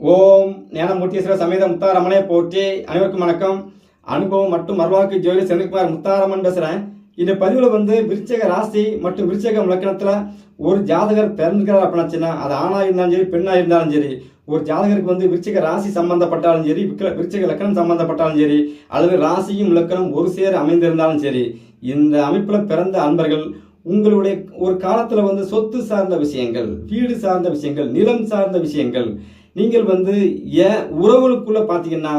ஓம் ஞானமூர்த்தீஸ்வர சமேத முத்தாரமனே போற்றி அனைவருக்கும் வணக்கம். அனுபவம் மற்றும் மர்வாக்கு ஜோதி செந்தில்குமார் முத்தாரமன் பேசுகிறேன் இந்த பதிவில் வந்து விருச்சக ராசி மற்றும் விருச்சக லக்கணத்தில் ஒரு ஜாதகர் பிறந்திருக்கிறார் அப்படின்னாச்சுன்னா அது ஆணாக இருந்தாலும் சரி பெண்ணாக இருந்தாலும் சரி ஒரு ஜாதகருக்கு வந்து விருச்சிக ராசி சம்பந்தப்பட்டாலும் சரி விருச்சக விருச்சிக லக்கணம் சம்பந்தப்பட்டாலும் சரி அல்லது ராசியும் லக்கணம் ஒரு சேர அமைந்திருந்தாலும் சரி இந்த அமைப்பில் பிறந்த அன்பர்கள் உங்களுடைய ஒரு காலத்தில் வந்து சொத்து சார்ந்த விஷயங்கள் வீடு சார்ந்த விஷயங்கள் நிலம் சார்ந்த விஷயங்கள் நீங்கள் வந்து ஏன் உறவுகளுக்குள்ளே பார்த்தீங்கன்னா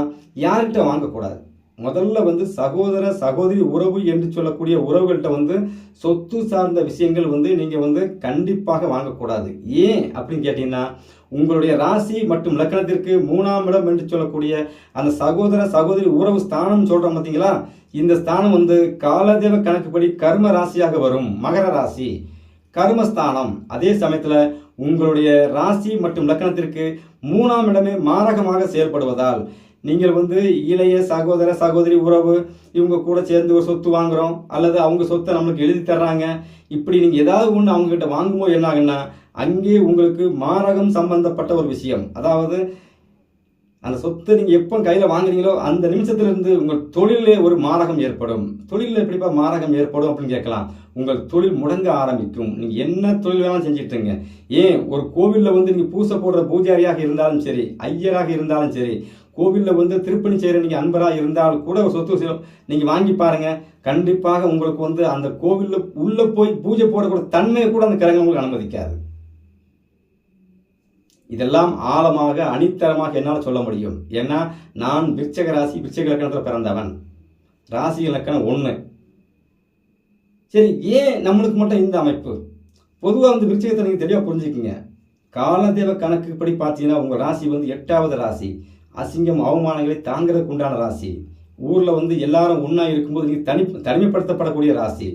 யார்கிட்ட வாங்கக்கூடாது? முதல்ல வந்து சகோதர சகோதரி உறவு என்று சொல்லக்கூடிய உறவுகள்கிட்ட வந்து சொத்து சார்ந்த விஷயங்கள் வந்து நீங்கள் வந்து கண்டிப்பாக வாங்கக்கூடாது. ஏன் அப்படின்னு கேட்டிங்கன்னா உங்களுடைய ராசி மற்றும் லக்கணத்திற்கு மூணாம் இடம் என்று சொல்லக்கூடிய அந்த சகோதர சகோதரி உறவு ஸ்தானம் சொல்கிறோம் பார்த்தீங்களா இந்த ஸ்தானம் வந்து காலதேவ கணக்குப்படி கர்ம ராசியாக வரும். மகர ராசி. கர்மஸ்தானம். அதே சமயத்தில் உங்களுடைய ராசி மற்றும் லக்கணத்திற்கு மூணாம் இடமே மாரகமாக செயல்படுவதால் நீங்கள் வந்து இளைய சகோதர சகோதரி உறவு இவங்க கூட சேர்ந்து ஒரு சொத்து வாங்குறோம் அல்லது அவங்க சொத்தை நம்மளுக்கு எழுதி தர்றாங்க இப்படி நீங்கள் ஏதாவது ஒன்று அவங்க கிட்ட வாங்கும்போது என்ன ஆகுன்னா அங்கே உங்களுக்கு மாரகம் சம்பந்தப்பட்ட ஒரு விஷயம். அதாவது அந்த சொத்தை நீங்கள் எப்போ கையில் வாங்குறீங்களோ அந்த நிமிஷத்துலேருந்து உங்கள் தொழிலே ஒரு மாரகம் ஏற்படும். தொழிலில் எப்படிப்பா மாரகம் ஏற்படும் அப்படின்னு கேட்கலாம். உங்கள் தொழில் முடங்க ஆரம்பிக்கும். நீங்கள் என்ன தொழில் வேணாலும் செஞ்சுட்டுங்க ஏன்? ஒரு கோவிலில் வந்து நீங்கள் பூசை போடுற பூஜாரியாக இருந்தாலும் சரி ஐயராக இருந்தாலும் சரி கோவிலில் வந்து திருப்பணி செய்கிற நீங்கள் அன்பராக இருந்தால் கூட ஒரு சொத்து சி- நீங்கள் வாங்கி பாருங்க. கண்டிப்பாக உங்களுக்கு வந்து அந்த கோவிலில் உள்ளே போய் பூஜை போடக்கூடிய தன்மையை கூட அந்த கிரகம் உங்களுக்கு அனுமதிக்காது. இதெல்லாம் ஆழமாக அணித்தரமாக என்னால் சொல்ல முடியும். ஏன்னா நான் விருச்சக ராசி விருச்சக லக்கணத்தில் பிறந்தவன். ராசி இலக்கணம் ஒன்று சரி ஏன் நம்மளுக்கு மட்டும் இந்த அமைப்பு? பொதுவாக வந்து விருச்சகத்தை நீங்கள் தெளிவாக புரிஞ்சுக்கிங்க. காலதேவ கணக்குப்படி பார்த்தீங்கன்னா உங்கள் ராசி வந்து எட்டாவது ராசி. அசிங்கம் அவமானங்களை தாங்கிறதுக்கு உண்டான ராசி. ஊரில் வந்து எல்லாரும் ஒன்றா இருக்கும்போது நீங்கள் தனி தனிமைப்படுத்தப்படக்கூடிய ராசி.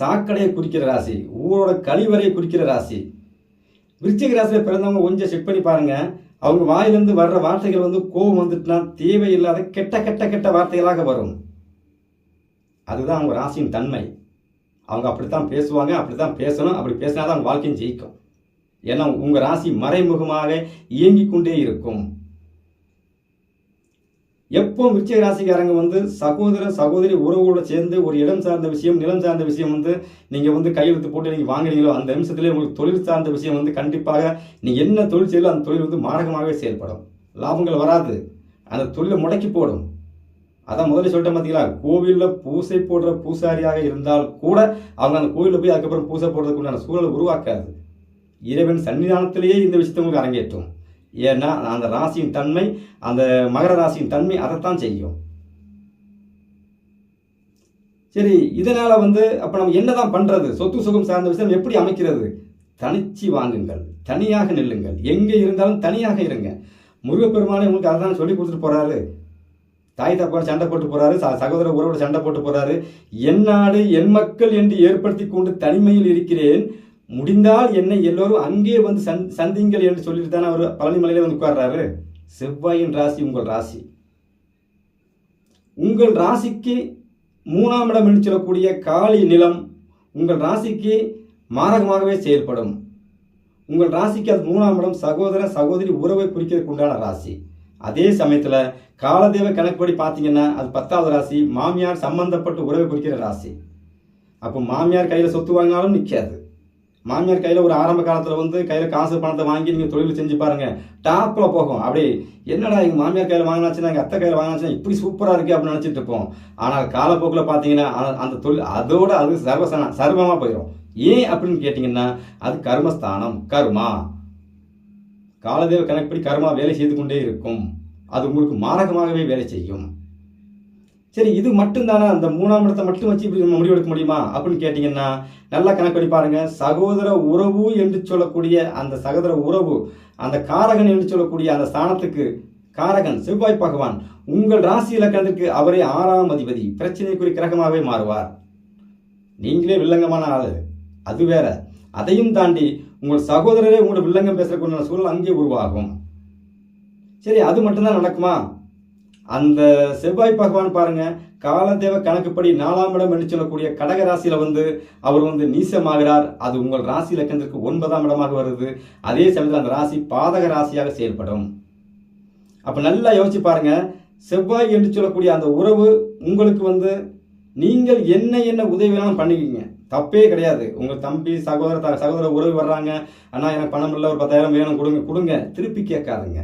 சாக்கடையை குறிக்கிற ராசி. ஊரோட கழிவறையை குறிக்கிற ராசி. விருச்சிக ராசியில் பிறந்தவங்க கொஞ்சம் செக் பண்ணி பாருங்க. அவங்க வாயிலிருந்து வர்ற வார்த்தைகள் வந்து கோபம் வந்துட்டுனா தேவையில்லாத கெட்ட கெட்ட கெட்ட வார்த்தைகளாக வரும். அதுதான் அவங்க ராசியின் தன்மை. அவங்க அப்படித்தான் பேசுவாங்க அப்படித்தான் பேசணும் அப்படி பேசினா தான் அவங்க வாழ்க்கையும் ஜெயிக்கும். ஏன்னா உங்கள் ராசி மறைமுகமாக இயங்கிக் கொண்டே இருக்கும். எப்போ விருச்சிக ராசிக்காரங்க வந்து சகோதர சகோதரி உறவோட சேர்ந்து ஒரு இடம் சார்ந்த விஷயம் நிலம் சார்ந்த விஷயம் வந்து நீங்கள் வந்து கையெழுத்து போட்டு நீங்கள் வாங்குறீங்களோ அந்த நிமிஷத்துலேயே உங்களுக்கு தொழில் சார்ந்த விஷயம் வந்து கண்டிப்பாக நீங்கள் என்ன தொழில் செய்யலோ அந்த தொழில் வந்து மாரகமாகவே செயல்படும். லாபங்கள் வராது. அந்த தொழிலை முடக்கி போடும். அதான் முதல்ல சொல்லிட்டேன் பார்த்தீங்களா கோவிலில் பூசை போடுற பூசாரியாக இருந்தால் கூட அவங்க அந்த கோவிலில் போய் அதுக்கப்புறம் பூசை போடுறதுக்கு உண்டான சூழலை உருவாக்காது. இறைவன் சன்னிதானத்திலேயே இந்த விஷயத்தை உங்களுக்கு அரங்கேற்றும். ஏன்னா அந்த ராசியின் தன்மை அந்த மகர ராசியின் தன்மை அதைத்தான் செய்யும். சரி இதனால் வந்து அப்போ நம்ம என்ன தான் பண்ணுறது சொத்து சுகம் சார்ந்த விஷயம் எப்படி அமைக்கிறது? தனிச்சு வாங்குங்கள். தனியாக நில்லுங்கள். எங்கே இருந்தாலும் தனியாக இருங்க. முருகப்பெருமானே உங்களுக்கு அதை தான் சொல்லி கொடுத்துட்டு போகிறாரு தாய் தப்பான சண்டை போட்டு போகிறாரு ச- சகோதர உறவோட சண்டை போட்டு போகிறாரு என் நாடு என் மக்கள் என்று ஏற்படுத்தி கொண்டு தனிமையில் இருக்கிறேன். முடிந்தால் என்னை எல்லோரும் அங்கே வந்து சந் சந்திங்கள் என்று சொல்லிட்டு தானே அவர் பழனிமலையில வந்து உட்கார்றாரு. செவ்வாயின் ராசி உங்கள் ராசி. உங்கள் ராசிக்கு மூணாம் இடம் என்று சொல்லக்கூடிய காளி நிலம் உங்கள் ராசிக்கு மாரகமாகவே செயல்படும். உங்கள் ராசிக்கு அது மூணாம் இடம் சகோதர சகோதரி உறவை குறிக்கிறதுக்கு உண்டான ராசி. அதே சமயத்தில் காலதேவ கணக்குப்படி பார்த்தீங்கன்னா அது பத்தாவது ராசி மாமியார் சம்பந்தப்பட்ட உறவை குறிக்கிற ராசி. அப்போ மாமியார் கையில் சொத்து வாங்கினாலும் நிற்காது மாமியார் கையில் ஒரு ஆரம்ப காலத்தில் வந்து கையில் காசு பணத்தை வாங்கி நீங்கள் தொழில் செஞ்சு பாருங்கள் டாப்பில் போகும். அப்படியே என்னடா எங்கள் மாமியார் கையில் வாங்கினாச்சுன்னா எங்கள் அத்தை கையில் வாங்கினாச்சுன்னா இப்படி சூப்பராக இருக்கு அப்படின்னு நினச்சிட்டு இருப்போம். ஆனால் காலப்போக்கில் பார்த்தீங்கன்னா அந்த தொழில் அதோட அது சர்வசன சர்வமாக போயிடும் ஏன் அப்படின்னு கேட்டிங்கன்னா அது கர்மஸ்தானம் கர்மா. காலதேவ கணக்குப்படி கர்மா வேலை செய்து கொண்டே இருக்கும். அது உங்களுக்கு மாரகமாகவே வேலை செய்யும். சரி இது மட்டும்தானே? அந்த மூணாம் இடத்தை மட்டும் வச்சு இப்படி நம்ம முடிவெடுக்க முடியுமா? அப்படின்னு கேட்டிங்கன்னா நல்லா கணக்கு பண்ணி சகோதர உறவு என்று சொல்லக்கூடிய அந்த சகோதர உறவு அந்த காரகன் என்று சொல்லக்கூடிய அந்த ஸ்தானத்துக்கு காரகன் செவ்வாய் பகவான் உங்கள் ராசி இலக்கணத்திற்கு அவரே ஆறாம் அதிபதி. பிரச்சனைக்குரிய கிரகமாகவே மாறுவார். நீங்களே வில்லங்கமான ஆள். அது வேற. அதையும் தாண்டி உங்கள் சகோதரரே உங்களோட வில்லங்கம் பேசுறக்கூடிய சூழல் அங்கே உருவாகும். சரி அது மட்டும்தான் நடக்குமா? அந்த செவ்வாய் பகவான் பாருங்க காலதேவ கணக்குப்படி நாலாம் இடம் என்று சொல்லக்கூடிய கடக ராசியில வந்து அவர் வந்து நீசமாகிறார். அது உங்கள் ராசி இலக்கணத்திற்கு ஒன்பதாம் இடமாக வருது. அதே சமயத்தில் அந்த ராசி பாதக ராசியாக செயல்படும். அப்போ நல்லா யோசிச்சு பாருங்க செவ்வாய் என்று சொல்லக்கூடிய அந்த உறவு உங்களுக்கு வந்து நீங்கள் என்ன என்ன உதவி வேணாலும் பண்ணிக்கிங்க. தப்பே கிடையாது. உங்கள் தம்பி சகோதர சகோதர உறவு வர்றாங்க. ஆனால் எனக்கு பணம் இல்லை ஒரு பத்தாயிரம் வேணும் கொடுங்க கொடுங்க. திருப்பி கேட்காதுங்க.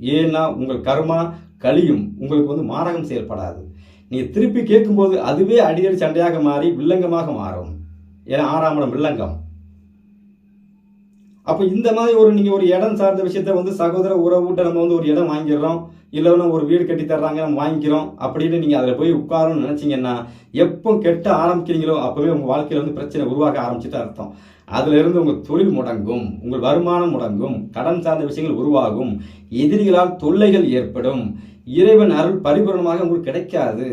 ஏன்னா உங்கள் கர்மா கழியும். உங்களுக்கு வந்து மாரகம் செயல்படாது. நீங்கள் திருப்பி கேட்கும்போது அதுவே அடியடி சண்டையாக மாறி வில்லங்கமாக மாறும். ஏன்னா ஆறாம் இடம் வில்லங்கம். அப்போ இந்த மாதிரி ஒரு நீங்கள் ஒரு இடம் சார்ந்த விஷயத்த வந்து சகோதர உறவுகிட்ட நம்ம வந்து ஒரு இடம் வாங்கிடுறோம். இல்லைன்னா ஒரு வீடு கட்டி தர்றாங்க நம்ம வாங்கிக்கிறோம் அப்படின்னு நீங்கள் அதில் போய் உட்காரணும்னு நினச்சிங்கன்னா எப்போ கெட்ட ஆரம்பிக்கிறீங்களோ அப்போவே உங்கள் வாழ்க்கையில் வந்து பிரச்சனை உருவாக்க ஆரம்பிச்சுட்டு அர்த்தம். அதிலிருந்து உங்கள் தொழில் முடங்கும் உங்கள் வருமானம் முடங்கும் கடன் சார்ந்த விஷயங்கள் உருவாகும் எதிரிகளால் தொல்லைகள் ஏற்படும். இறைவன் அருள் பரிபூரணமாக உங்களுக்கு கிடைக்காது.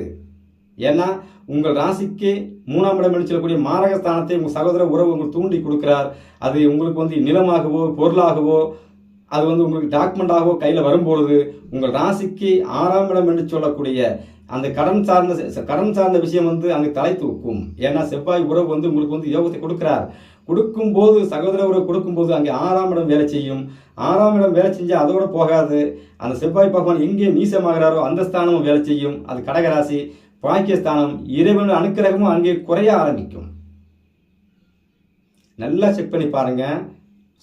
ஏன்னா உங்கள் ராசிக்கு மூணாம் இடம் என்று சொல்லக்கூடிய மாரகஸ்தானத்தை உங்கள் சகோதர உறவு உங்களுக்கு தூண்டி கொடுக்கிறார். அது உங்களுக்கு வந்து நிலமாகவோ பொருளாகவோ அது வந்து உங்களுக்கு டாக்குமெண்டாகவோ கையில் வரும்பொழுது உங்கள் ராசிக்கு ஆறாம் இடம் என்று சொல்லக்கூடிய அந்த கடன் சார்ந்த கடன் சார்ந்த விஷயம் வந்து அங்கே தலை தூக்கும். ஏன்னா செவ்வாய் உறவு வந்து உங்களுக்கு வந்து யோகத்தை கொடுக்கிறார். கொடுக்கும்போது சகோதர உறவு கொடுக்கும்போது அங்கே ஆறாம் இடம் வேலை செய்யும். ஆறாம் இடம் வேலை செஞ்சால் அதோட போகாது. அந்த செவ்வாய் பகவான் எங்கே நீசமாகிறாரோ அந்த ஸ்தானமும் வேலை செய்யும். அது கடகராசி பாக்கியஸ்தானம் இறைவன் அனுக்கிரகமும் அங்கே குறைய ஆரம்பிக்கும். நல்லா செக் பண்ணி பாருங்க.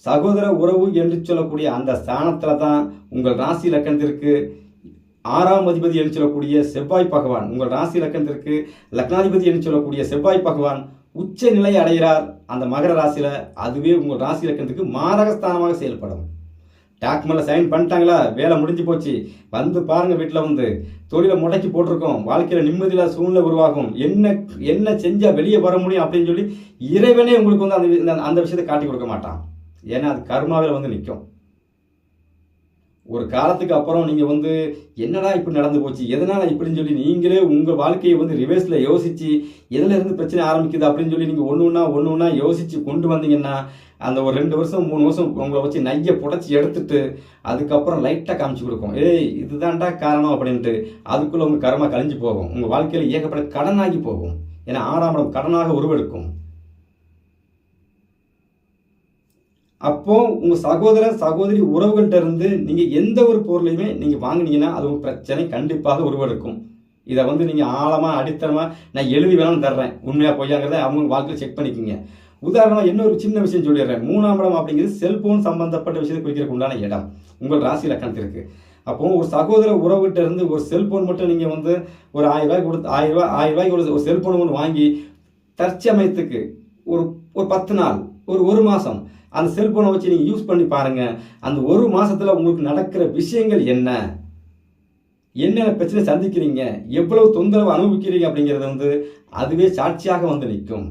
சகோதர உறவு என்று சொல்லக்கூடிய அந்த ஸ்தானத்தில் தான் உங்கள் ராசி லக்கணத்திற்கு ஆறாம் அதிபதி என்று சொல்லக்கூடிய செவ்வாய் பகவான். உங்கள் ராசி லக்கணத்திற்கு லக்னாதிபதி என்று சொல்லக்கூடிய செவ்வாய் பகவான். உச்ச நிலை அடைகிறார் அந்த மகர ராசியில் அதுவே உங்கள் ராசி இலக்கணத்துக்கு மாரகஸ்தானமாக செயல்படும். டாக்குமெண்ட்ல சைன் பண்ணிட்டாங்களா? வேலை முடிஞ்சு போச்சு. வந்து பாருங்கள் வீட்டில் வந்து. தொழிலை முடக்கி போட்டிருக்கோம். வாழ்க்கையில் நிம்மதியில் சூழ்நிலை உருவாகும். என்ன என்ன செஞ்சால் வெளியே வர முடியும் அப்படின்னு சொல்லி இறைவனே உங்களுக்கு வந்து அந்த அந்த- அந்த விஷயத்தை காட்டி கொடுக்க மாட்டான். ஏன்னா அது கர்மாவில் வந்து நிற்கும் ஒரு காலத்துக்கு அப்புறம் நீங்கள் வந்து என்னடா இப்படி நடந்து போச்சு? எதனால் இப்படின்னு சொல்லி நீங்களே உங்கள் வாழ்க்கையை வந்து ரிவர்ஸில் யோசித்து எதுலேருந்து பிரச்சனை ஆரம்பிக்குது அப்படின்னு சொல்லி நீங்கள் ஒன்று ஒன்றா ஒன்று ஒன்றா யோசித்து கொண்டு வந்தீங்கன்னா அந்த ஒரு ரெண்டு வருஷம் மூணு வருஷம் உங்களை வச்சு நைய புடைச்சி எடுத்துட்டு அதுக்கப்புறம் லைட்டாக காமிச்சு கொடுக்கும். ஏய் இதுதான்டா காரணம் அப்படின்ட்டு அதுக்குள்ளே உங்கள் கர்மா கழிஞ்சு போகும். உங்கள் வாழ்க்கையில் ஏகப்பட்ட கடனாகி போகும். ஏன்னா ஆறாம் கடனாக உருவெடுக்கும். அப்போ உங்க சகோதர சகோதரி உறவுகள்கிட்ட இருந்து நீங்க எந்த ஒரு பொருளையுமே நீங்க வாங்கினீங்கன்னா அது உங்கள் பிரச்சனை கண்டிப்பாக உருவெடுக்கும். இதை வந்து நீங்க ஆழமா அடித்தனமா நான் எழுதி வேணாலும் தர்றேன். உண்மையா பொய்யாங்கிறத அவங்க வாழ்க்கையில் செக் பண்ணிக்கோங்க. உதாரணமாக இன்னொரு சின்ன விஷயம் சொல்லிடுறேன். மூணாம் இடம் அப்படிங்கிறது செல்போன் சம்பந்தப்பட்ட விஷயத்தை குறிக்கிறதுக்கு உண்டான இடம். உங்கள் ராசி லக்கணத்திற்கு அப்போ ஒரு சகோதர உறவுகிட்ட இருந்து ஒரு செல்போன் மட்டும் நீங்க வந்து ஒரு ஆயிரம் ரூபாய் கொடுத்து ஆயிரம் ரூபாய் ஆயிரம் ரூபாய்க்கு ஒரு செல்போன் ஒன்று வாங்கி தற்சமயத்துக்கு ஒரு ஒரு பத்து நாள் ஒரு ஒரு மாதம் அந்த செல்போனை வச்சு நீங்கள் யூஸ் பண்ணி பாருங்கள் அந்த ஒரு மாதத்தில் உங்களுக்கு நடக்கிற விஷயங்கள் என்ன? என்னென்ன பிரச்சனை சந்திக்கிறீங்க? எவ்வளவு தொந்தரவு அனுபவிக்கிறீங்க அப்படிங்கிறது வந்து அதுவே சாட்சியாக வந்து நிற்கும்.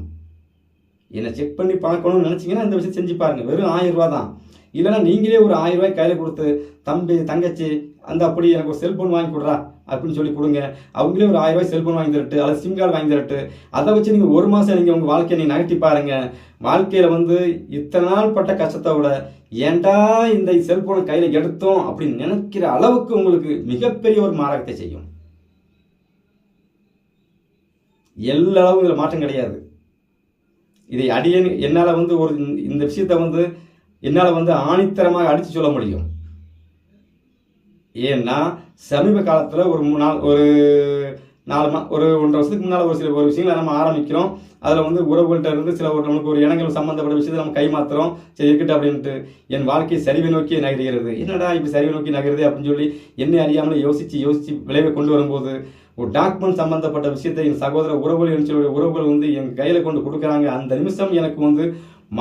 என்னை செக் பண்ணி பார்க்கணும்னு நினச்சிங்கன்னா இந்த விஷயம் செஞ்சு பாருங்க. வெறும் ஆயிரம் ரூபா தான். இல்லைன்னா நீங்களே ஒரு ஆயிரம் ரூபாய் கையில் கொடுத்து தம்பி தங்கச்சி அந்த அப்படி எனக்கு ஒரு செல்ஃபோன் வாங்கி கொடுறா அப்படின்னு சொல்லி கொடுங்க. அவங்களே ஒரு ஆயிரம் ரூபாய் செல்ஃபோன் வாங்கி தரட்டு அல்லது சிம் கார்டு வாங்கி தரட்டு. அதை வச்சு நீங்கள் ஒரு மாதம் நீங்கள் உங்கள் வாழ்க்கையை நீங்கள் நகர்த்தி பாருங்க. வாழ்க்கையில் வந்து இத்தனை நாள் பட்ட கஷ்டத்தை விட ஏன்டா இந்த செல்ஃபோனை கையில் எடுத்தோம் அப்படின்னு நினைக்கிற அளவுக்கு உங்களுக்கு மிகப்பெரிய ஒரு மாற்றத்தை செய்யும். எல்லா அளவும் இதில் மாற்றம் கிடையாது. இதை அடியேன் என்னால் வந்து ஒரு இந்த- இந்த விஷயத்தை வந்து என்னால் வந்து ஆணித்தரமாக அடித்து சொல்ல முடியும். ஏன்னா சமீப காலத்தில் ஒரு மூணு நாள் ஒரு நாலு மா ஒரு ஒன்றரை வருஷத்துக்கு முன்னால் ஒரு சில ஒரு விஷயங்களை நம்ம ஆரம்பிக்கிறோம். அதில் வந்து உறவுகள்கிட்ட இருந்து சில ஒரு நமக்கு ஒரு இனங்கள் சம்மந்தப்பட்ட விஷயத்தை நம்ம கைமாத்துறோம். சரி இருக்கட்டும் அப்படின்ட்டு என் வாழ்க்கை சரிவை நோக்கி நகர்கிறது. என்னடா இப்படி சரிவை நோக்கி நகருது அப்படின்னு சொல்லி என்னை அறியாமலே யோசித்து யோசித்து விளைவை கொண்டு வரும்போது ஒரு டாக்குமெண்ட் சம்மந்தப்பட்ட விஷயத்தை என் சகோதர உறவுகள் என்று உறவுகள் வந்து என் கையில் கொண்டு கொடுக்குறாங்க. அந்த நிமிஷம் எனக்கு வந்து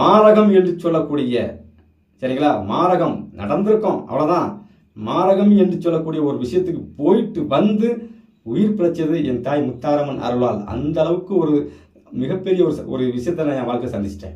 மாரகம் என்று சொல்லக்கூடிய சரிங்களா? மாரகம் நடந்திருக்கும். அவ்வளோதான் மாரகம் என்று சொல்லக்கூடிய ஒரு விஷயத்துக்கு போயிட்டு வந்து உயிர் பிழைச்சது என் தாய் முத்தாரம்மன் அருளால். அந்த அளவுக்கு ஒரு மிகப்பெரிய ஒரு ஒரு விஷயத்தை நான் என் வாழ்க்கை சந்திச்சிட்டேன்.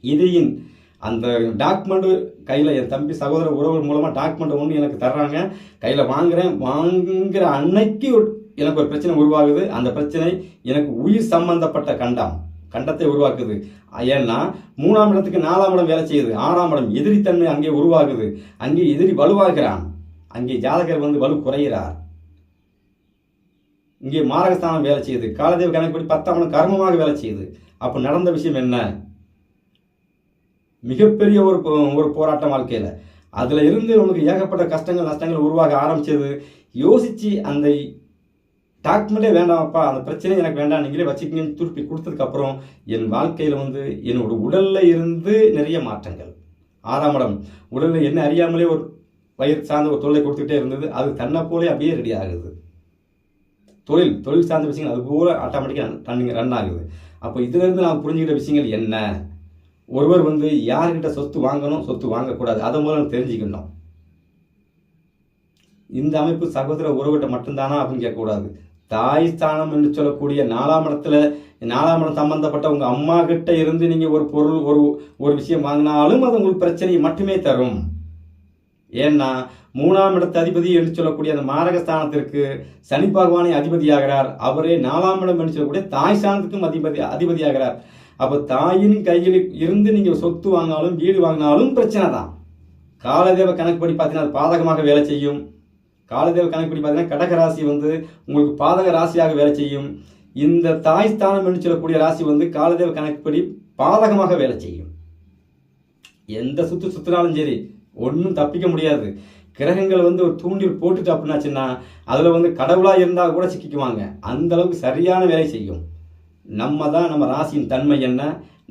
இதையின் அந்த டாக்குமெண்ட்டு கையில் என் தம்பி சகோதர உறவுகள் மூலமாக டாக்குமெண்ட் ஒன்று எனக்கு தர்றாங்க. கையில் வாங்குறேன். வாங்குகிற அன்னைக்கு ஒரு- எனக்கு ஒரு பிரச்சனை உருவாகுது. அந்த பிரச்சனை எனக்கு உயிர் சம்பந்தப்பட்ட கண்டம். கண்டத்தை உருவாக்குது. ஏன்னா மூணாம் இடத்துக்கு நாலாம் இடம் வேலை செய்யுது. ஆறாம் இடம் எதிரித்தன்மை அங்கே உருவாகுது. அங்கே எதிரி வலுவாகிறான். அங்கே ஜாதகர் வந்து வலு குறைகிறார் இங்கே மாரகஸ்தானம் வேலை செய்யுது. காலதேவ கணக்குப்படி பத்தாம் இடம் கர்மமாக வேலை செய்யுது. அப்போ நடந்த விஷயம் என்ன? மிகப்பெரிய ஒரு போ- ஒரு போராட்டம் வாழ்க்கையில். அதில் இருந்து உங்களுக்கு ஏகப்பட்ட கஷ்டங்கள் நஷ்டங்கள் உருவாக ஆரம்பிச்சது. யோசித்து அந்த டாக்குமெண்ட்டே வேண்டாமப்பா அந்த பிரச்சனை எனக்கு வேண்டாம் நீங்களே வச்சுக்கிங்கன்னு திருப்பி கொடுத்ததுக்கப்புறம் என் வாழ்க்கையில் வந்து என்னோட உடலில் இருந்து நிறைய மாற்றங்கள். ஆறாம் இடம். உடலில் என்ன அறியாமலே ஒரு வயிறு சார்ந்த ஒரு தொல்லை கொடுத்துக்கிட்டே இருந்தது அது தன்னை போலே அப்படியே ரெடி ஆகுது. தொழில் தொழில் சார்ந்த விஷயங்கள் அது போல ஆட்டோமேட்டிக்காக ரன்னிங் ரன் ஆகுது. அப்போ இதிலிருந்து நான் புரிஞ்சுக்கிட்ட விஷயங்கள் என்ன? ஒருவர் வந்து யார்கிட்ட சொத்து வாங்கணும் சொத்து வாங்கக்கூடாது அதை மூலம் தெரிஞ்சுக்கணும். இந்த அமைப்பு சகோதர உறவுகிட்ட மட்டும்தானா அப்படின்னு கேட்கக்கூடாது. தாய் ஸ்தானம் என்று சொல்லக்கூடிய நாலாம் இடத்துல நாலாம் இடம் சம்பந்தப்பட்ட உங்கள் அம்மா கிட்ட இருந்து நீங்கள் ஒரு பொருள் ஒரு ஒரு விஷயம் வாங்கினாலும் அது உங்களுக்கு பிரச்சனையை மட்டுமே தரும். ஏன்னா மூணாம் இடத்து அதிபதி என்று சொல்லக்கூடிய அந்த மாரகஸ்தானத்திற்கு சனி பகவானை அதிபதியாகிறார். அவரே நாலாம் இடம் என்று சொல்லக்கூடிய தாய் ஸ்தானத்துக்கும் அதிபதி அதிபதியாகிறார். அப்போ தாயின் கையில் இருந்து நீங்கள் சொத்து வாங்கினாலும் வீடு வாங்கினாலும் பிரச்சனை தான். காலதேவ கணக்குப்படி பார்த்தீங்கன்னா அது பாதகமாக வேலை செய்யும். காலதேவ கணக்குப்படி பார்த்தீங்கன்னா கடக ராசி வந்து உங்களுக்கு பாதக ராசியாக வேலை செய்யும். இந்த தாய் ஸ்தானம் என்று சொல்லக்கூடிய ராசி வந்து காலதேவ கணக்குப்படி பாதகமாக வேலை செய்யும். எந்த சுத்து சுத்தினாலும் சரி ஒன்றும் தப்பிக்க முடியாது. கிரகங்கள் வந்து ஒரு தூண்டில் போட்டுட்டு அப்படின்னாச்சுன்னா அதில் வந்து கடவுளாக இருந்தால் கூட சிக்கிக்குவாங்க. அந்த அளவுக்கு சரியான வேலை செய்யும். நம்ம தான் நம்ம ராசியின் தன்மை என்ன?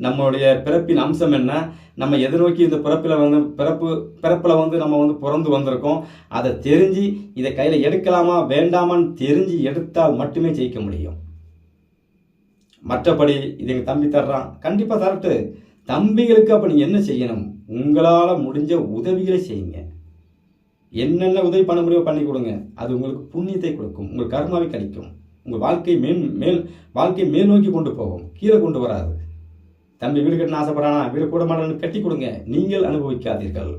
நம்மளுடைய பிறப்பின் அம்சம் என்ன? நம்ம எதிர்நோக்கி இந்த பிறப்பில் வந்து பிறப்பு பிறப்பில் வந்து நம்ம வந்து பிறந்து வந்திருக்கோம். அதை தெரிஞ்சு இதை கையில் எடுக்கலாமா வேண்டாமான்னு தெரிஞ்சு எடுத்தால் மட்டுமே ஜெயிக்க முடியும். மற்றபடி இது எங்கள் தம்பி தர்றான். கண்டிப்பாக தரட்டு. தம்பிகளுக்கு அப்போ நீங்கள் என்ன செய்யணும்? உங்களால் முடிஞ்ச உதவிகளை செய்யுங்க. என்னென்ன உதவி பண்ண முடியுமோ பண்ணி கொடுங்க. அது உங்களுக்கு புண்ணியத்தை கொடுக்கும். உங்கள் கர்மாவை கழிக்கும் உங்கள் வாழ்க்கை மேல் மேல் வாழ்க்கை மேல் நோக்கி கொண்டு போகும். கீழே கொண்டு வராது. தம்பி வீடு கட்டணும் ஆசைப்படானா வீடு கூட மாடன்னு கட்டி கொடுங்க. நீங்கள் அனுபவிக்காதீர்கள்.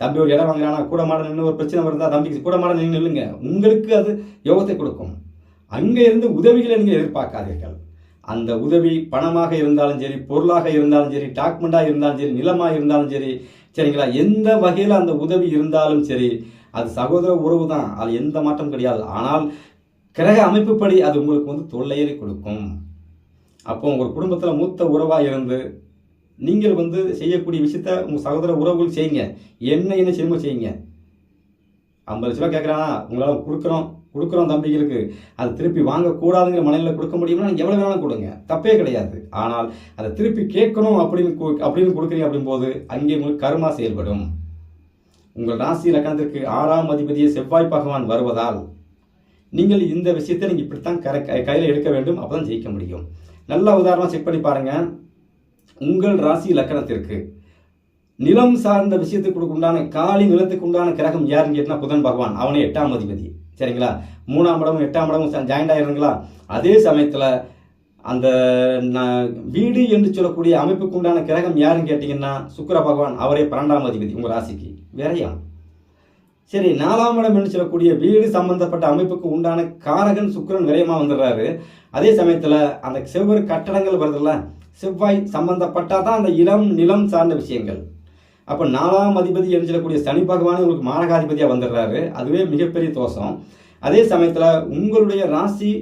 தம்பி ஒரு இடம் வாங்குறானா? கூட மாடல் ஒரு பிரச்சனை வருதா? தம்பிக்கு கூட மாடல் நீங்கள் நில்லுங்க. உங்களுக்கு அது யோகத்தை கொடுக்கும். அங்கே இருந்து உதவிகளை நீங்கள் எதிர்பார்க்காதீர்கள். அந்த உதவி பணமாக இருந்தாலும் சரி பொருளாக இருந்தாலும் சரி டாக்குமெண்ட்டாக இருந்தாலும் சரி நிலமாக இருந்தாலும் சரி சரிங்களா? எந்த வகையில் அந்த உதவி இருந்தாலும் சரி அது சகோதர உறவு தான். அது எந்த மாற்றம் கிடையாது. ஆனால் கிரக அமைப்புப்படி அது உங்களுக்கு வந்து தொல்லையை கொடுக்கும். அப்போ உங்கள் குடும்பத்தில் மூத்த உறவாக இருந்து நீங்கள் வந்து செய்யக்கூடிய விஷயத்த உங்கள் சகோதர உறவுகள் செய்யுங்க. என்ன என்ன செய்யுமோ செய்யுங்க. ஐம்பது லட்ச ரூபா கேட்குறானா உங்களால் கொடுக்குறோம். கொடுக்குறோம் தம்பிகளுக்கு. அது திருப்பி வாங்கக்கூடாதுங்கிற மனநிலை கொடுக்க முடியும்னா நீங்கள் எவ்வளோ வேணாலும் கொடுங்க. தப்பே கிடையாது. ஆனால் அதை திருப்பி கேட்கணும் அப்படின்னு அப்படின்னு கொடுக்குறீங்க அப்படிங்கும்போது அங்கே உங்களுக்கு கர்மா செயல்படும். உங்கள் ராசி லக்கணத்திற்கு ஆறாம் அதிபதியை செவ்வாய் பகவான் வருவதால் நீங்கள் இந்த விஷயத்தை நீங்கள் இப்படித்தான் கரை கையில் எடுக்க வேண்டும். அப்போ தான் ஜெயிக்க முடியும். நல்ல உதாரணம் செக் பண்ணி பாருங்க. உங்கள் ராசி லக்கணத்திற்கு நிலம் சார்ந்த விஷயத்துக்கு உண்டான காலி நிலத்துக்கு உண்டான கிரகம் யாருன்னு கேட்டால் புதன் பகவான். அவனே எட்டாம் அதிபதி. சரிங்களா? மூணாம் இடமும் எட்டாம் இடமும் ஜாயிண்ட் ஆயிருங்களா? அதே சமயத்தில் அந்த வீடு என்று சொல்லக்கூடிய அமைப்புக்கு உண்டான கிரகம் யாருன்னு கேட்டிங்கன்னா சுக்கர பகவான். அவரே பன்னெண்டாம் அதிபதி உங்கள் ராசிக்கு. வேறையா? சரி நாலாம் இடம் என்று சொல்லக்கூடிய வீடு சம்பந்தப்பட்ட அமைப்புக்கு உண்டான காரகன் சுக்கிரன் விரயமாக வந்துடுறாரு. அதே சமயத்தில் அந்த செவ்வொரு கட்டடங்கள் வருதுல்ல செவ்வாய் சம்பந்தப்பட்டால் தான் அந்த இளம் நிலம் சார்ந்த விஷயங்கள். அப்போ நாலாம் அதிபதி என்று சொல்லக்கூடிய சனி பகவானே உங்களுக்கு மாரகாதிபதியாக வந்துடுறாரு. அதுவே மிகப்பெரிய தோஷம். அதே சமயத்தில் உங்களுடைய ராசி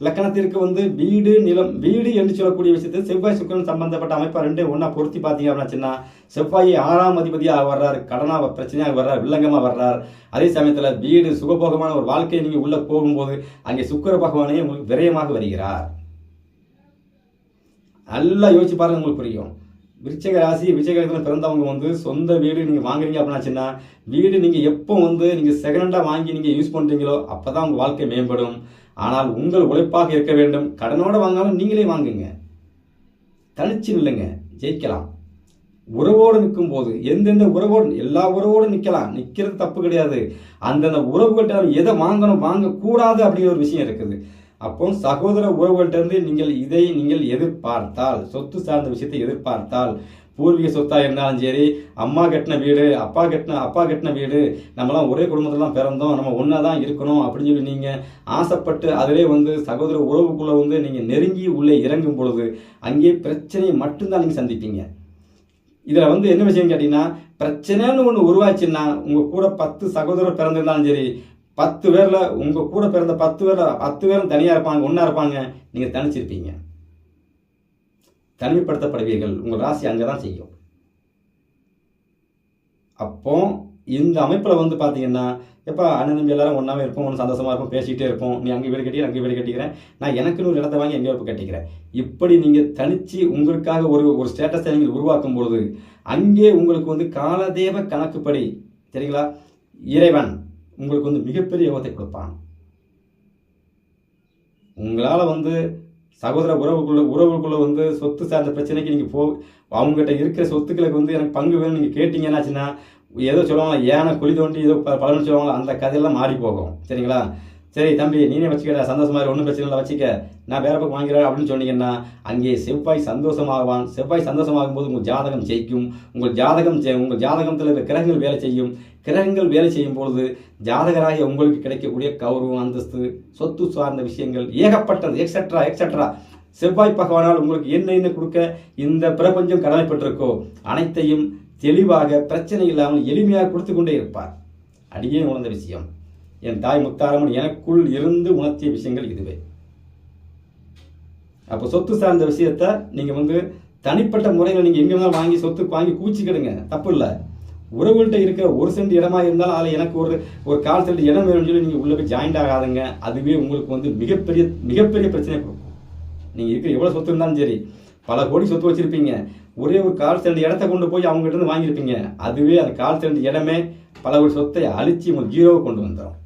லக்கணத்திற்கு வந்து வீடு நிலம் வீடு என்று சொல்லக்கூடிய விஷயத்தை செவ்வாய் சுக்கரன் சம்பந்தப்பட்ட அமைப்பை ரெண்டே ஒன்றா பொருத்தி பார்த்தீங்க அப்படின்னா செவ்வாய் ஆறாம் அதிபதியாக வர்றார் கடனாக பிரச்சனையாக வர்றார் வில்லங்கமாக வர்றார். அதே சமயத்தில் வீடு சுகபோகமான ஒரு வாழ்க்கையை நீங்கள் உள்ளே போகும்போது அங்கே சுக்கர பகவானே உங்களுக்கு விரயமாக வருகிறார். நல்லா யோசிச்சு பாருங்க உங்களுக்கு புரியும். விருச்சக ராசி விருச்சகத்தில் பிறந்தவங்க வந்து சொந்த வீடு நீங்கள் வாங்குறீங்க அப்படின்னாச்சுன்னா வீடு நீங்கள் எப்போ வந்து நீங்கள் செகண்டாக வாங்கி நீங்கள் யூஸ் பண்ணுறீங்களோ அப்போ தான் உங்கள் வாழ்க்கை மேம்படும். ஆனால் உங்கள் உழைப்பாக இருக்க வேண்டும். கடனோடு வாங்கினாலும் நீங்களே வாங்குங்க. தனிச்சு நில்லுங்க. ஜெயிக்கலாம். உறவோடு நிற்கும் போது எந்தெந்த உறவோடு எல்லா உறவோடு நிற்கலாம். நிற்கிறது தப்பு கிடையாது. அந்தந்த உறவுகள்கிட்ட நம்ம எதை வாங்கணும் வாங்கக்கூடாது அப்படிங்கிற ஒரு விஷயம் இருக்குது. அப்போ சகோதர உறவுகள்கிட்ட இருந்து நீங்கள் இதை நீங்கள் எதிர்பார்த்தால் சொத்து சார்ந்த விஷயத்தை எதிர்பார்த்தால் பூர்வீக சொத்தாக இருந்தாலும் சரி அம்மா கட்டின வீடு அப்பா கட்டின அப்பா கட்டின வீடு நம்மலாம் ஒரே குடும்பத்தில் தான் பிறந்தோம் நம்ம ஒன்றா தான் இருக்கணும் அப்படின்னு சொல்லி நீங்கள் ஆசைப்பட்டு அதிலே வந்து சகோதர உறவுக்குள்ளே வந்து நீங்கள் நெருங்கி உள்ளே இறங்கும் பொழுது அங்கே பிரச்சனையை மட்டும்தான் நீங்கள் சந்திப்பீங்க. இதில் வந்து என்ன விஷயம் கேட்டிங்கன்னா பிரச்சனைன்னு ஒன்று உருவாச்சுன்னா உங்கள் கூட பத்து சகோதரர் பிறந்திருந்தாலும் சரி பத்து பேரில் உங்கள் கூட பிறந்த பத்து பேரில் பத்து பேரும் தனியாக இருப்பாங்க ஒன்றா இருப்பாங்க நீங்கள் தனிச்சிருப்பீங்க. தனிமைப்படுத்தப்படுவீர்கள். உங்கள் ராசி அங்கே தான் செய்யும் அப்போ இந்த அமைப்பில் வந்து பார்த்தீங்கன்னா எப்போ அண்ணன் தம்பி எல்லாரும் ஒன்றாவே இருப்போம் ஒன்று சந்தோஷமாக இருப்போம் பேசிக்கிட்டே இருப்போம். நீ அங்கே வீடு கட்டி அங்கே வீடு கட்டிக்கிறேன். நான் எனக்குன்னு ஒரு இடத்த வாங்கி எங்கேயோ இப்போ கட்டிக்கிறேன். இப்படி நீங்கள் தனித்து உங்களுக்காக ஒரு ஒரு ஸ்டேட்டஸை நீங்கள் உருவாக்கும் பொழுது அங்கே உங்களுக்கு வந்து காலதேவ கணக்குப்படி சரிங்களா இறைவன் உங்களுக்கு வந்து மிகப்பெரிய யோகத்தை கொடுப்பான். உங்களால் வந்து சகோதர உறவுக்குள்ள உறவுக்குள்ள வந்து சொத்து சார்ந்த பிரச்சனைக்கு நீங்கள் போ அவங்ககிட்ட இருக்கிற சொத்துக்களுக்கு வந்து எனக்கு பங்கு வேணும் நீங்கள் கேட்டீங்கன்னாச்சுன்னா ஏதோ சொல்லுவாங்க ஏனை குழி தோண்டி ஏதோ பலன்னு சொல்லுவாங்க அந்த கதையெல்லாம் மாறி போகும். சரிங்களா? சரி தம்பி நீனே வச்சுக்கிற சந்தோஷமா ஒன்றும் பிரச்சனை இல்லை வச்சுக்க. நான் வேற பக்கம் வாங்கிறேன் அப்படின்னு சொன்னீங்கன்னா அங்கே செவ்வாய் சந்தோஷமாகவான் செவ்வாய் சந்தோஷமாகும் போது உங்கள் ஜாதகம் ஜெயிக்கும். உங்கள் ஜாதகம் உங்கள் ஜாதகத்தில் இருக்கிற கிரகங்கள் வேலை செய்யும். கிரகங்கள் வேலை செய்யும் பொழுது ஜாதகராகிய உங்களுக்கு கிடைக்கக்கூடிய கௌரவம் அந்தஸ்து சொத்து சார்ந்த விஷயங்கள் ஏகப்பட்டது எக்ஸட்ரா எக்ஸட்ரா செவ்வாய் பகவானால் உங்களுக்கு என்ன என்ன கொடுக்க இந்த பிரபஞ்சம் கடமைப்பட்டிருக்கோ அனைத்தையும் தெளிவாக பிரச்சனை இல்லாமல் எளிமையாக கொடுத்து கொண்டே இருப்பார். அடியே உணர்ந்த விஷயம். என் தாய் முத்தாரம்மன் எனக்குள் இருந்து உணர்த்திய விஷயங்கள் இதுவே. அப்போ சொத்து சார்ந்த விஷயத்த நீங்கள் வந்து தனிப்பட்ட முறையில் நீங்கள் எங்கே வாங்கி சொத்து வாங்கி கூச்சிக்கிடுங்க தப்பு இல்லை. உறவுகள்கிட்ட இருக்கிற ஒரு சென்ட் இடமா இருந்தாலும் அதில் எனக்கு ஒரு ஒரு கால் சென்ட் இடம் வேணும்னு சொல்லி நீங்கள் உள்ளே போய் ஜாயிண்ட் ஆகாதுங்க. அதுவே உங்களுக்கு வந்து மிகப்பெரிய மிகப்பெரிய பிரச்சனை கொடுக்கும். நீங்கள் இருக்கிற எவ்வளோ சொத்து இருந்தாலும் சரி பல கோடி சொத்து வச்சுருப்பீங்க. ஒரே ஒரு கால் சென்ட் இடத்த கொண்டு போய் அவங்ககிட்ட இருந்து வாங்கியிருப்பீங்க. அதுவே அந்த கால் சென்ட் இடமே பல ஒரு சொத்தை அழித்து உங்களுக்கு ஜீரோவை கொண்டு வந்துடும்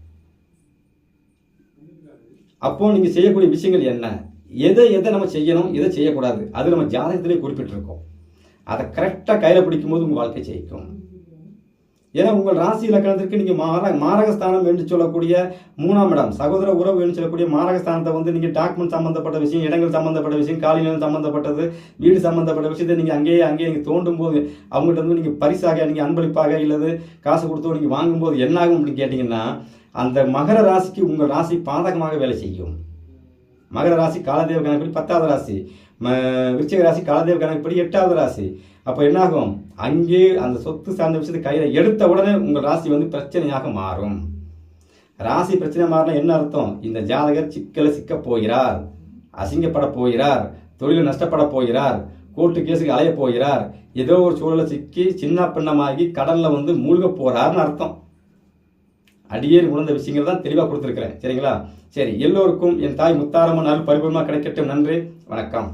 அப்போது நீங்கள் செய்யக்கூடிய விஷயங்கள் என்ன? எதை எதை நம்ம செய்யணும் எதை செய்யக்கூடாது? அது நம்ம ஜாதகத்திலே குறிப்பிட்டிருக்கோம். அதை கரெக்டாக கையில் பிடிக்கும்போது உங்கள் வாழ்க்கை ஜெயிக்கும். ஏன்னா உங்கள் ராசி இலக்கணத்திற்கு நீங்கள் மார மாரகஸ்தானம் என்று சொல்லக்கூடிய மூணாம் இடம் சகோதர உறவு என்று சொல்லக்கூடிய மாரகஸ்தானத்தை வந்து நீங்கள் டாக்குமெண்ட் சம்மந்தப்பட்ட விஷயம் இடங்கள் சம்மந்தப்பட்ட விஷயம் காலி சம்மந்தப்பட்டது வீடு சம்மந்தப்பட்ட விஷயத்தை நீங்கள் அங்கேயே அங்கேயே நீங்கள் தோண்டும் போது அவங்கள்ட்ட வந்து நீங்கள் பரிசாக நீங்கள் அன்பளிப்பாக இல்லது காசு கொடுத்தோ நீங்கள் வாங்கும்போது என்ன ஆகும் அப்படின்னு கேட்டிங்கன்னா அந்த மகர ராசிக்கு உங்கள் ராசி பாதகமாக வேலை செய்யும். மகர ராசி காலதேவ கணக்குப்படி பத்தாவது ராசி. ம விருச்சிக ராசி காலதேவ கணக்குப்படி எட்டாவது ராசி. அப்போ என்னாகும்? அங்கே அந்த சொத்து சார்ந்த விஷயத்தை கையில் எடுத்த உடனே உங்கள் ராசி வந்து பிரச்சனையாக மாறும். ராசி பிரச்சனை மாறினா என்ன அர்த்தம்? இந்த ஜாதகர் சிக்கலை சிக்கப் போகிறார் அசிங்கப்பட போகிறார் தொழில் நஷ்டப்பட போகிறார் கோர்ட்டு கேஸுக்கு அலைய போகிறார் ஏதோ ஒரு சூழலை சிக்கி சின்ன பின்னமாகி கடலில் வந்து மூழ்க போகிறார்னு அர்த்தம். அடியேறு உணர்ந்த விஷயங்கள் தான் தெளிவாக கொடுத்துருக்குறேன். சரிங்களா? சரி எல்லோருக்கும் என் தாய் முத்தாரம்மன் நாள் பரிபூர்ணமாக கிடைக்கட்டும். நன்றி. வணக்கம்.